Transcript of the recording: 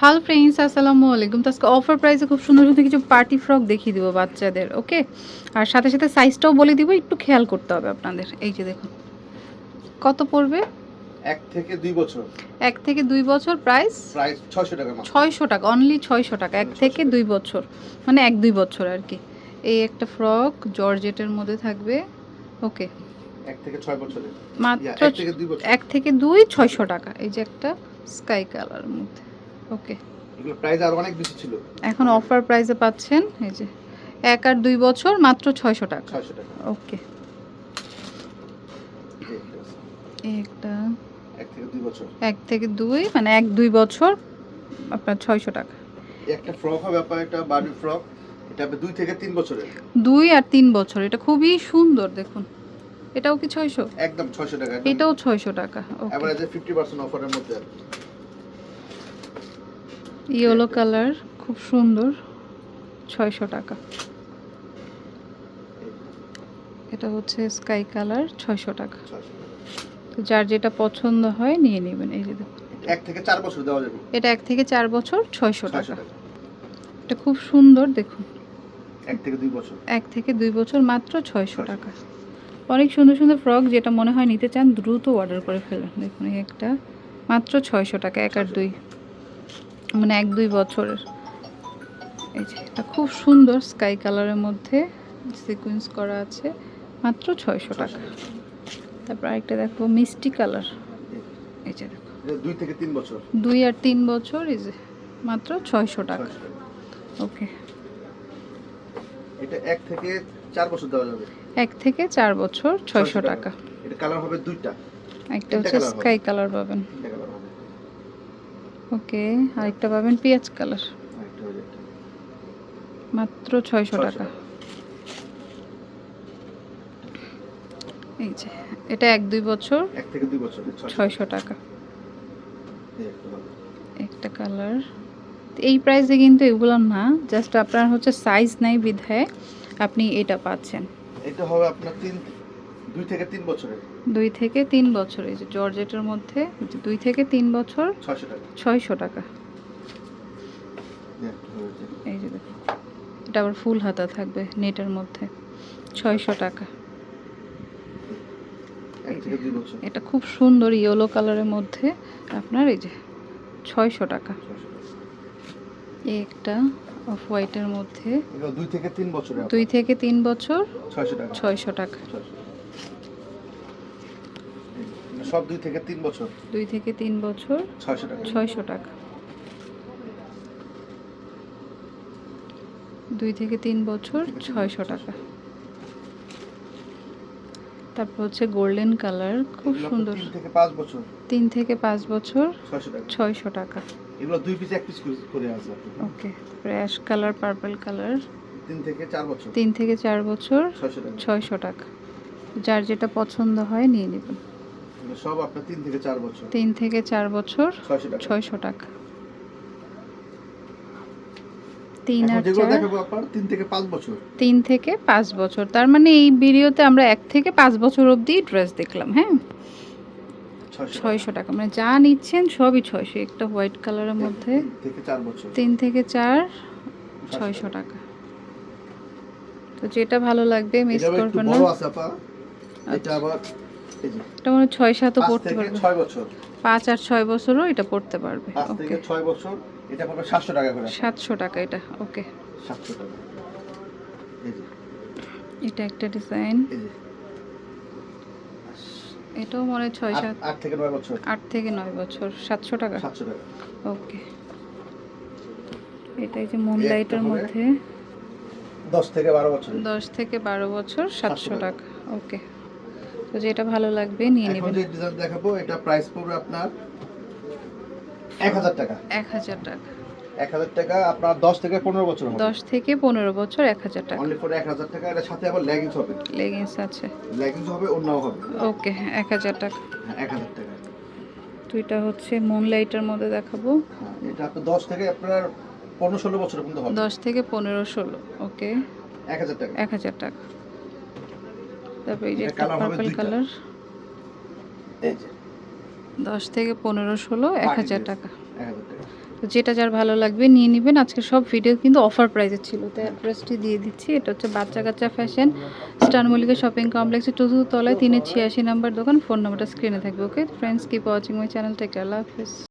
হাল ফ্রেন্ডস আসসালামু আলাইকুম। তো আজকে অফার প্রাইসে খুব সুন্দর সুন্দর কিছু পার্টি ফ্রক দেখিয়ে দিব বাচ্চাদের ওকে আর সাথে সাথে সাইজটাও বলে দিব একটু খেয়াল করতে হবে আপনাদের। এই যে দেখুন কত পড়বে? এক থেকে দুই বছর। এক থেকে দুই বছর প্রাইস প্রায় ছয়শো টাকা ছয়শো টাকা অনলি ছয়শো টাকা এক থেকে দুই বছর মানে এক দুই বছর আর কি। এই একটা ফ্রক জর্জেটের মধ্যে থাকবে ওকে এক থেকে ছয় বছরের। মাত্র এক থেকে দুই এক থেকে দুই ছয়শো টাকা। এই যে একটা স্কাই কালার মধ্যে। ওকে। এগুলো প্রাইস আরও অনেক বেশি ছিল। এখন অফার প্রাইসে পাচ্ছেন এই যে এক আর দুই বছর মাত্র ছয়শো টাকা। ছয়শো টাকা। ওকে। একটা এক থেকে দুই বছর। এক থেকে দুই মানে এক দুই বছর আপনার ছয়শো টাকা। একটা ফ্রক হবে আপনার একটা বার্বি ফ্রক এটা দুই থেকে তিন বছরের। দুই আর তিন বছর এটা খুবই সুন্দর দেখুন। এটাও কি ছয়শো? একদম ছয়শো টাকা এটাও ছয়শো টাকা ওকে। অ্যাভারেজে ফিফটি পার্সেন্ট অফারের মধ্যে। ইয়েলো কালার খুব সুন্দর ছয়শো টাকা। এটা হচ্ছে স্কাই কালার ছয়শো টাকা। তো যার যেটা পছন্দ হয় নিয়ে নেবেন এই যে এক থেকে চার বছর দেওয়া যাবে। এটা এক থেকে চার বছর ছয়শো টাকা। এটা খুব সুন্দর দেখুন। এক থেকে দুই বছর। এক থেকে দুই বছর মাত্র ছয়শো টাকা। অনেক সুন্দর সুন্দর ফ্রক যেটা মনে হয় নিতে চান দ্রুত অর্ডার করে ফেলুন। দেখুন একটা মাত্র ছয়শো টাকা এক আর দুই। মানে এক দুই বছরের। এই যে এটা খুব সুন্দর স্কাই কালারের মধ্যে সিকুয়েন্স করা আছে মাত্র ছয়শো টাকা। তারপর আরেকটা দেখো মিষ্টি কালার। এই যে দেখো। দুই থেকে তিন বছর। দুই আর তিন বছর এই যে মাত্র ছয়শো টাকা। ওকে। এটা এক থেকে চার বছর দেওয়া যাবে। এক থেকে চার বছর ছয়শো টাকা। এটা কালার হবে দুইটা। একটা হচ্ছে স্কাই কালার পাবেন। ওকে আরেকটা পাবেন পেঁয়াজ কালার। মাত্র ছয়শো টাকা। এই যে এটা এক দুই বছর এক থেকে দুই বছর ছয়শো টাকা। একটা কালার। এই প্রাইসে কিন্তু এগুলো না জাস্ট আপনার হচ্ছে সাইজ নাই বিধায় আপনি এটা পাচ্ছেন। এটা হবে আপনার তিন দুই থেকে তিন বছরের দুই থেকে তিন বছর এই যে জর্জেটের মধ্যে দুই থেকে তিন বছর ছয়শো টাকা। ছয়শো টাকা। এই যে দেখুন এটা আবার ফুল হাতা থাকবে নেটের মধ্যে ছয়শো টাকা। এটা খুব সুন্দর ইয়েলো কালারের মধ্যে আপনার এই যে ছয়শো টাকা। একটা অফ হোয়াইটের মধ্যে দুই থেকে তিন বছর দুই থেকে তিন বছর ছয়শো টাকা। ছয়শো টাকা। সব দুই থেকে তিন বছর? দুই থেকে তিন বছর ছয়শো টাকা। ছয়শো টাকা। দুই থেকে তিন বছর ছয়শো টাকা। তারপর হচ্ছে গোল্ডেন কালার খুব সুন্দর। তিন থেকে পাঁচ বছর। তিন থেকে পাঁচ বছর ছয়শো টাকা। এগুলো দুই পিস এক পিস করে আছে okay ash colour purple colour তিন থেকে চার বছর। তিন থেকে চার বছর ছয়শো টাকা। যার যেটা পছন্দ হয় নিয়ে নেবেন। সব আপনার তিন থেকে চার বছর। তিন থেকে চার বছর ছয়শো টাকা। তিন আর তিন থেকে পাঁচ বছর। তিন থেকে পাঁচ বছর। তার মানে এই ভিডিওতে আমরা এক থেকে পাঁচ বছর অবধি ড্রেস দেখলাম হ্যাঁ? ছয়শো টাকা। মানে যা নিচ্ছেন সবই ছয়শো। একটা হোয়াইট কালারের মধ্যে তিন থেকে চার ছয়শো টাকা। তো যেটা ভালো লাগবে মিস করবেন না। এটা আবার যে এটা মনে হয় ছয় সাতও পড়তে পারবে। ছয় বছর। পাঁচ আর ছয় বছরও এটা পড়তে পারবে। পাঁচ থেকে ছয় বছর এটা পড়বে সাতশো টাকা করে। সাতশো টাকা এটা ওকে সাতশো টাকা। এটা একটা ডিজাইন এটাও মনে ছয় সাত আট থেকে নয় বছর। আট থেকে নয় বছর সাতশো টাকা। সাতশো টাকা। ওকে এটা এই যে মুন লাইটের মধ্যে। দশ থেকে বারো বছর দশ থেকে বারো বছর সাতশো। টাকা। ওকে তো যেটা ভালো লাগবে নিয়ে এখন নেবেন। যে ডিজাইন দেখাবো এটা প্রাইস পড়বে আপনার এক হাজার টাকা। এক হাজার টাকা। এক হাজার টাকা আপনার দশ থেকে পনেরো বছর হবে দশ থেকে পনেরো বছর এক হাজার টাকা। অনলি ফর এক হাজার টাকা এটার সাথে আবার লেগিংস হবে। লেগিংস আছে। লেগিংস হবে অন্যও হবে। ওকে এক হাজার টাকা। হ্যাঁ এক হাজার টাকা। দুইটা হচ্ছে মুন লাইটের মধ্যে দেখাবো। হ্যাঁ এটা আপনার দশ থেকে আপনার পনেরো ষোলো বছর পর্যন্ত হবে। দশ থেকে পনেরো ষোলো ওকে। এক হাজার টাকা। এক হাজার টাকা। তারপর এই যে একটা পার্পল কালার দশ থেকে পনেরো ষোলো এক হাজার টাকা। তো যেটা যার ভালো লাগবে নিয়ে নেবেন। আজকে সব ভিডিও কিন্তু অফার প্রাইসে ছিল। তো অ্যাড্রেসটি দিয়ে দিচ্ছি। এটা হচ্ছে বাচ্চা কাচ্চা ফ্যাশন স্টার মল্লিকা শপিং কমপ্লেক্সের চতুর্থ তলায় তিনের ছিয়াশি নাম্বার দোকান। ফোন নাম্বারটা স্ক্রিনে থাকবে okay friends keep watching my channel take Allah Hafiz.